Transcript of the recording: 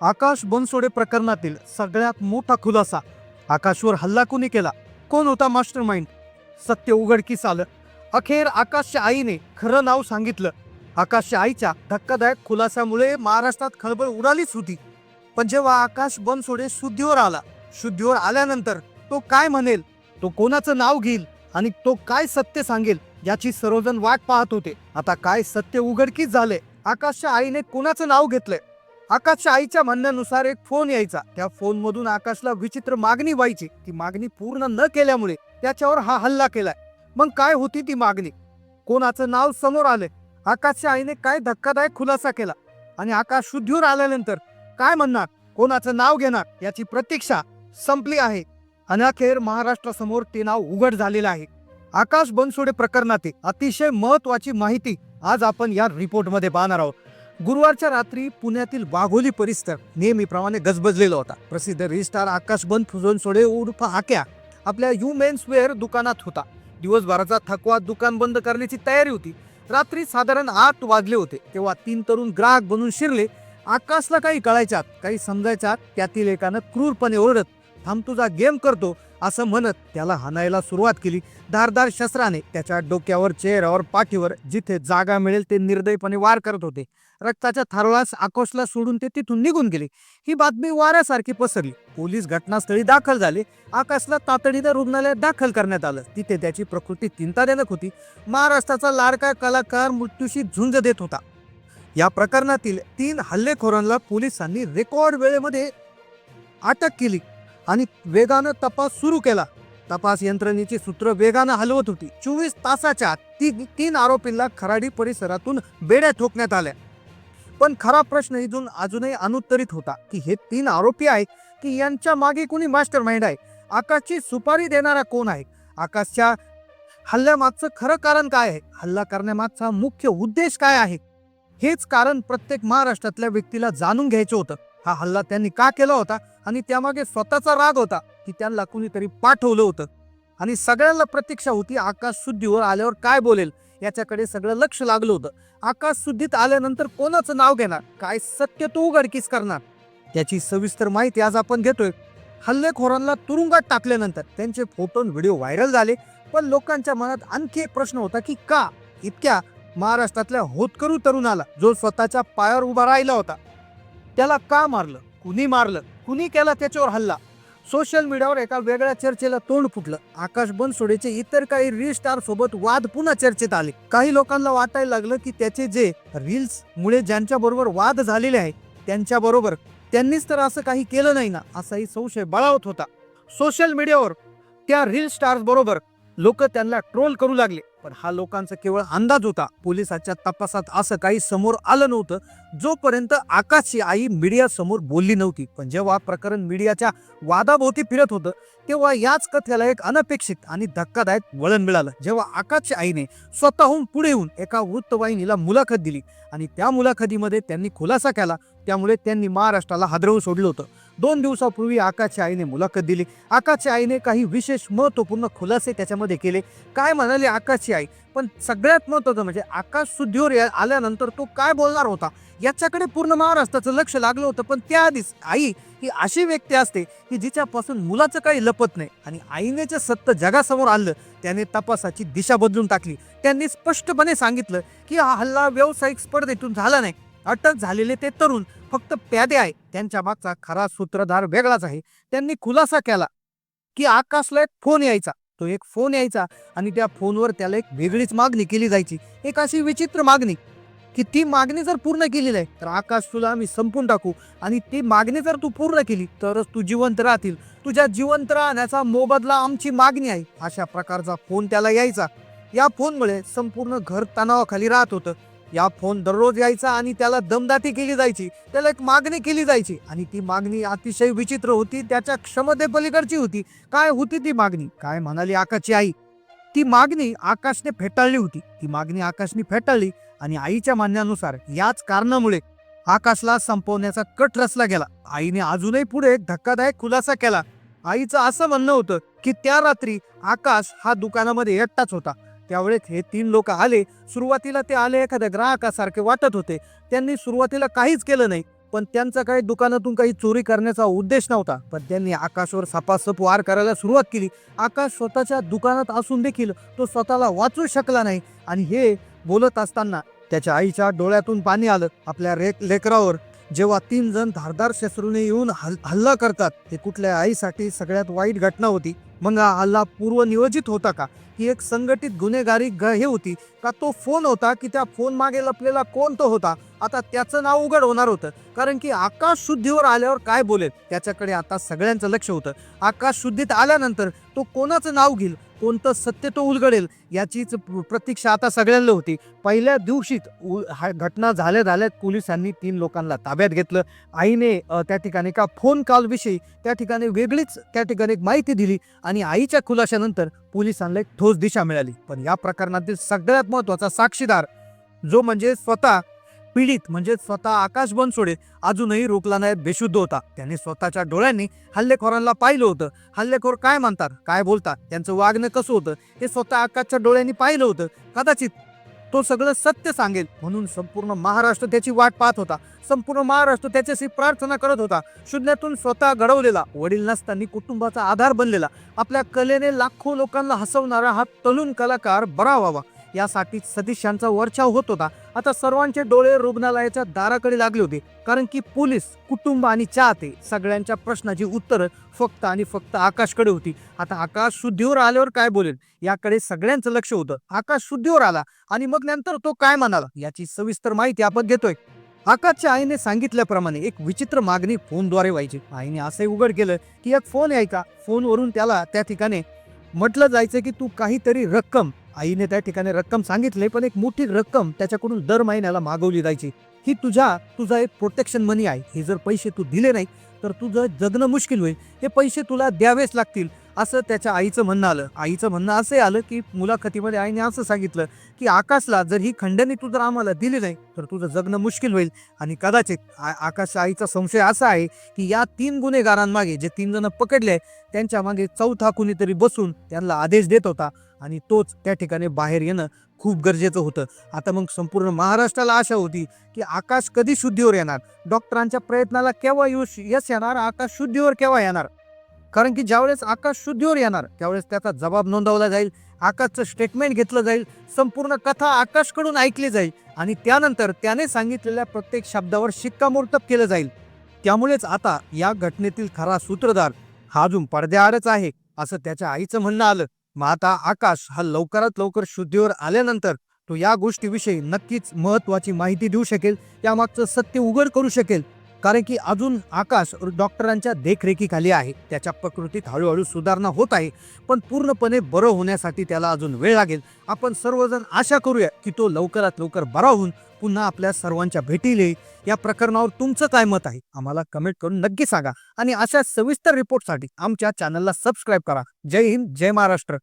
आकाश बनसोडे प्रकरणातील सगळ्यात मोठा खुलासा. आकाशवर हल्ला कोणी केला? कोण होता मास्टर माइंड सत्य उघडकीस आलं अखेर आकाशच्या आईने खरं नाव सांगितलं. आकाशच्या आईच्या धक्कादायक खुलासामुळे महाराष्ट्रात खळबळ उडालीच होती. पण जेव्हा आकाश बनसोडे शुद्धीवर आला शुद्धीवर आल्यानंतर तो काय म्हणेल? तो कोणाचं नाव घेईल? आणि तो काय सत्य सांगेल? याची सर्वजण वाट पाहत होते. आता काय सत्य उघडकीच झाले आकाशच्या आईने कोणाचं नाव घेतलंय? आकाशच्या आईच्या म्हणण्यानुसार एक फोन यायचा. त्या फोन मधून आकाशला विचित्र मागणी व्हायची. ती मागणी पूर्ण न केल्यामुळे त्याच्यावर हा हल्ला केलाय. मग काय होती ती मागणी? कोणाचं नाव समोर आले आकाशच्या आईने काय धक्कादायक खुलासा केला? आणि आकाश शुद्धीवर आल्यानंतर काय म्हणणार? कोणाचं नाव घेणार? याची प्रतीक्षा संपली आहे. अनाखेर महाराष्ट्रासमोर ते नाव उघड झालेलं आहे. आकाश बनसोडे प्रकरणातील अतिशय महत्वाची माहिती आज आपण या रिपोर्टमध्ये पाहणार आहोत. गुरुवारच्या रात्री पुण्यातील वाघोली परिसर नेहमीप्रमाणे गजबजलेला होता. प्रसिद्ध रिस्टार आकाश बन सोळे उर्फ आक्या आपल्या यू मेन्स वेअर दुकानात होता. दिवसभराचा थकवा दुकान बंद करण्याची तयारी होती. रात्री साधारण आठ वाजले होते. तेव्हा तीन तरुण ग्राहक बनून शिरले. आकाशला काही कळायच्यात काही समजायच्यात त्यातील एकानं क्रूरपणे ओरडत थांब तुझा गेम करतो. असं म्हणत त्याला हाणायला सुरुवात केली. धारदार शस्त्राने त्याच्या डोक्यावर चेहऱ्यावर पाठीवर जिथे जागा मिळेल ते निर्दयपणे वार करत होते. रक्ताच्या थारोळास आकोशला सोडून ते तिथून निघून गेले. ही बातमी वाऱ्यासारखी पसरली. पोलीस घटनास्थळी दाखल झाले. आकाशला तातडीनं रुग्णालयात दाखल करण्यात आलं. तिथे त्याची प्रकृती चिंताजनक होती. महाराष्ट्राचा लाडका कलाकार मृत्यूशी झुंज देत होता. या प्रकरणातील तीन हल्लेखोरांना पोलिसांनी रेकॉर्ड वेळेमध्ये अटक केली. आणि वेगानं तपास सुरू केला. तपास यंत्रणेची सूत्र वेगानं हलवत होती. चोवीस तासाच्या ती तीन आरोपींना खराडी परिसरातून बेड्या ठोकण्यात आल्या. पण खरा प्रश्न इथून अजूनही अनुत्तरित होता की हे तीन आरोपी आहेत की यांच्या मागे कोणी मास्टर माइंड आहे? आकाशची सुपारी देणारा कोण आहे? आकाशच्या हल्ल्यामागचं खरं कारण काय आहे? हल्ला करण्यामागचा मुख्य उद्देश काय आहे? हेच कारण प्रत्येक महाराष्ट्रातल्या व्यक्तीला जाणून घ्यायचं होतं. हा हल्ला त्यांनी का केला होता? आणि त्यामागे स्वतःचा राग होता की त्यांना कुणीतरी पाठवलं होतं. आणि सगळ्यांना प्रतीक्षा होती आकाश शुद्धीवर आल्यावर काय बोलेल? याच्याकडे सगळं लक्ष लागलं होतं. आकाश शुद्धीत आल्यानंतर कोणाचं नाव घेणार? काय सत्य तो उघडकीस करणार? त्याची सविस्तर माहिती आज आपण घेतोय. हल्लेखोरांना तुरुंगात टाकल्यानंतर त्यांचे फोटो व्हिडिओ व्हायरल झाले. पण लोकांच्या मनात आणखी एक प्रश्न होता की का? इतक्या महाराष्ट्रातल्या होतकरू तरुणाला जो स्वतःच्या पायावर उभा राहिला होता त्याला का मारलं? कुणी मारलं? कुणी केला त्याच्यावर हल्ला? सोशल मीडियावर एका वेगळ्या चर्चेला तोंड फुटलं. आकाश बनसोडेचे इतर काही रील स्टार सोबत वाद पुन्हा चर्चेत आले. काही लोकांना वाटायला लागलं की त्याचे जे रील्स मुळे ज्यांच्या बरोबर वाद झालेले आहे त्यांच्या बरोबर त्यांनीच तर असं काही केलं नाही ना असाही संशय बळावत होता. सोशल मीडियावर त्या रील स्टार्स बरोबर लोक त्यांना ट्रोल करू लागले. पण हा लोकांचा केवळ अंदाज होता. पोलिसाच्या तपासात असं काही समोर आलं नव्हतं. जोपर्यंत आकाशची आई मीडिया समोर बोलली नव्हती. पण जेव्हा प्रकरण मीडियाच्या वादाभोवती फिरत होतं तेव्हा याच कथेला एक अनपेक्षित आणि धक्कादायक वळण मिळालं. जेव्हा आकाशच्या आईने स्वतःहून पुढे येऊन एका वृत्तवाहिनीला मुलाखत दिली आणि त्या मुलाखतीमध्ये त्यांनी खुलासा केला त्यामुळे त्यांनी महाराष्ट्राला हादरवून सोडलं होतं. दोन दिवसापूर्वी आकाशच्या आईने मुलाखत दिली. आकाशच्या आईने काही विशेष महत्त्वपूर्ण खुलासे त्याच्यामध्ये केले. काय म्हणाले आकाशची आई? पण सगळ्यात महत्त्वाचं म्हणजे आकाश सुद्धीवर आल्यानंतर तो काय बोलणार होता? याच्याकडे पूर्ण महाराष्ट्राचं लक्ष लागलं होतं. पण त्याआधीच आई ही अशी व्यक्ती असते की जिच्यापासून मुलाचं काही लपत नाही आणि आईने जे सत्य जगासमोर आलं त्याने तपासाची दिशा बदलून टाकली. त्यांनी स्पष्टपणे सांगितलं की हा हल्ला व्यावसायिक स्पर्धेतून झाला नाही. अटक झालेले ते तरुण फक्त प्यादे आहे त्यांच्या मागचा खरा सूत्रधार वेगळाच आहे. त्यांनी खुलासा केला की आकाशला एक फोन यायचा. तो एक फोन यायचा आणि त्या फोनवर त्याला एक वेगळीच मागणी केली जायची. एक अशी विचित्र मागणी की ती मागणी जर पूर्ण केलेली आहे तर आकाश तुला आम्ही संपून टाकू. आणि ती मागणी जर तू पूर्ण केली तरच तू जिवंत राहतील. तुझ्या जिवंत राहण्याचा मोबदला आमची मागणी आहे. अशा प्रकारचा फोन त्याला यायचा. या फोनमुळे संपूर्ण घर तणावाखाली राहत होतं. या फोन दररोज यायचा आणि त्याला दमदाटी केली जायची त्याला एक मागणी केली जायची आणि ती मागणी अतिशय विचित्र होती त्याच्या क्षमतेपलीकडची होती. काय होती ती मागणी? काय म्हणाली आकाशची आई? ती मागणी आकाशने फेटाळली होती. ती मागणी आकाशने फेटाळली आणि आईच्या मान्यानुसार याच कारणामुळे आकाशला संपवण्याचा कट रचला गेला. आईने अजूनही पुढे एक धक्कादायक खुलासा केला. आईचं असं म्हणणं होतं की त्या रात्री आकाश हा दुकानामध्ये एकटाच होता. त्यावेळेस हे तीन लोक आले. सुरुवातीला ते आले एखाद्या ग्राहकासारखे वाटत होते. त्यांनी सुरुवातीला काहीच केलं नाही. पण त्यांचा काही दुकानातून काही चोरी करण्याचा उद्देश नव्हता. पण त्यांनी आकाशवर सपासप वार करायला सुरुवात केली. आकाश स्वतःच्या दुकानात असून देखील तो स्वतःला वाचू शकला नाही. आणि हे बोलत असताना त्याच्या आईच्या डोळ्यातून पाणी आलं आपल्या रे लेकरावर. जेव्हा तीन जण धारदार शस्त्रूने येऊन हल हल्ला करतात हे कुठल्या आईसाठी सगळ्यात वाईट घटना होती? मग हा हल्ला पूर्वनियोजित होता का? ही एक संघटित गुन्हेगारी ग हे होती. का तो फोन होता की त्या फोन मागे लपलेला कोण तो होता? आता त्याचं नाव उघड होणार होतं. कारण की आकाश शुद्धीवर आल्यावर काय बोलेल? त्याच्याकडे आता सगळ्यांचं लक्ष होतं. आकाश शुद्धीत आल्यानंतर तो कोणाचं नाव घेईल? कोणतं सत्य तो उलगडेल? याचीच प्रतीक्षा आता सगळ्यांना होती. पहिल्या दिवशीच उ- घटना झाल्या झाल्यात पोलिसांनी तीन लोकांना ताब्यात घेतलं. आईने त्या ठिकाणी का फोन कॉलविषयी त्या ठिकाणी वेगळीच त्या ठिकाणी एक माहिती दिली आणि आईच्या खुलाशानंतर पोलिसांना एक ठोस दिशा मिळाली. पण या प्रकरणातील सगळ्यात महत्त्वाचा साक्षीदार जो म्हणजे स्वतः पीडित म्हणजे स्वतः आकाश बनसोडे अजूनही रोखला नाही बेशुद्ध होता. त्याने स्वतःच्या डोळ्यांनी हल्लेखोरांना पाहिलं होतं. हल्लेखोर काय म्हणतात काय बोलतात त्यांचं वागणं कसं होतं हे स्वतः आकाशच्या डोळ्यांनी पाहिलं होतं. कदाचित तो सगळं सत्य सांगेल. म्हणून संपूर्ण महाराष्ट्र त्याची वाट पाहत होता. संपूर्ण महाराष्ट्र त्याच्याशी प्रार्थना करत होता. शून्यातून स्वतः घडवलेला. वडील नसताना कुटुंबाचा आधार बनलेला. आपल्या कलेने लाखो लोकांना हसवणारा हा तरुण कलाकार बरा व्हावा. यासाठी सतीश यांचा वर्षाव होत होता. आता सर्वांचे डोळे रुग्णालयाच्या दाराकडे लागले होते. कारण की पोलीस कुटुंब आणि चाहते सगळ्यांच्या प्रश्नाची उत्तरं फक्त आणि फक्त आकाशकडे होती. आता आकाश शुद्धीवर आल्यावर काय बोलेल? याकडे सगळ्यांचं लक्ष होतं. आकाश शुद्धीवर आला आणि मग नंतर तो काय म्हणाला? याची सविस्तर माहिती आपण घेतोय. आकाशच्या आईने सांगितल्याप्रमाणे एक विचित्र मागणी फोनद्वारे व्हायची. आईने असे उघड केलं की एक फोन आहे फोनवरून त्याला त्या ठिकाणी म्हटलं जायचं की तू काहीतरी रक्कम आईने त्या ठिकाणी रक्कम सांगितले पण एक मोठी रक्कम त्याच्याकडून दर महिन्याला मागवली जायची. ही तुझ्या तुझा एक प्रोटेक्शन मनी आहे. हे जर पैसे तू दिले नाही तर तुझं जगणं मुश्किल होईल. हे पैसे तुला द्यावेच लागतील. असं त्याच्या आईचं म्हणणं आलं. आईचं म्हणणं असे आलं की मुलाखतीमध्ये आईने असं सांगितलं की आकाशला जर ही खंडणी तू जर आम्हाला दिली नाही तर तुझं जगणं मुश्किल होईल. आणि कदाचित आकाश आईचा संशय असा आहे की या तीन गुन्हेगारांमागे जे तीन जण पकडले त्यांच्या मागे चौथा कुणीतरी बसून त्यांना आदेश देत होता आणि तोच त्या ठिकाणी बाहेर येणं खूप गरजेचं होतं. आता मग संपूर्ण महाराष्ट्राला आशा होती की आकाश कधी शुद्धीवर येणार? डॉक्टरांच्या प्रयत्नाला केव्हा यश येणार? आकाश शुद्धीवर केव्हा येणार? कारण की ज्यावेळेस आकाश शुद्धीवर येणार त्यावेळेस त्याचा जबाब नोंदवला जाईल आकाशचं स्टेटमेंट घेतलं जाईल संपूर्ण कथा आकाशकडून ऐकली जाईल आणि त्यानंतर त्याने सांगितलेल्या प्रत्येक शब्दावर शिक्कामोर्तब केलं जाईल. त्यामुळेच आता या घटनेतील खरा सूत्रधार हा अजून पडद्याआडच आहे असं त्याच्या आईचं म्हणणं आलं. मग आता आकाश हा लवकरात लवकर शुद्धीवर आल्यानंतर तो या गोष्टीविषयी नक्कीच महत्वाची माहिती देऊ शकेल त्यामागचं सत्य उघड करू शकेल. कारण की अजून आकाश डॉक्टरांच्या देखरेखीखाली आहे. त्याच्या प्रकृतीत हळूहळू सुधारणा होत आहे. पण पूर्णपणे बरं होण्यासाठी त्याला अजून वेळ लागेल. आपण सर्वजण आशा करूया की तो लवकरात लवकर बरा होऊन पुन्हा आपल्या सर्वांच्या भेटीला येईल या प्रकरणावर तुमचं काय मत आहे? आम्हाला कमेंट करून नक्की सांगा. आणि अशा सविस्तर रिपोर्टसाठी आमच्या चॅनलला सबस्क्राईब करा. जय हिंद जय महाराष्ट्र.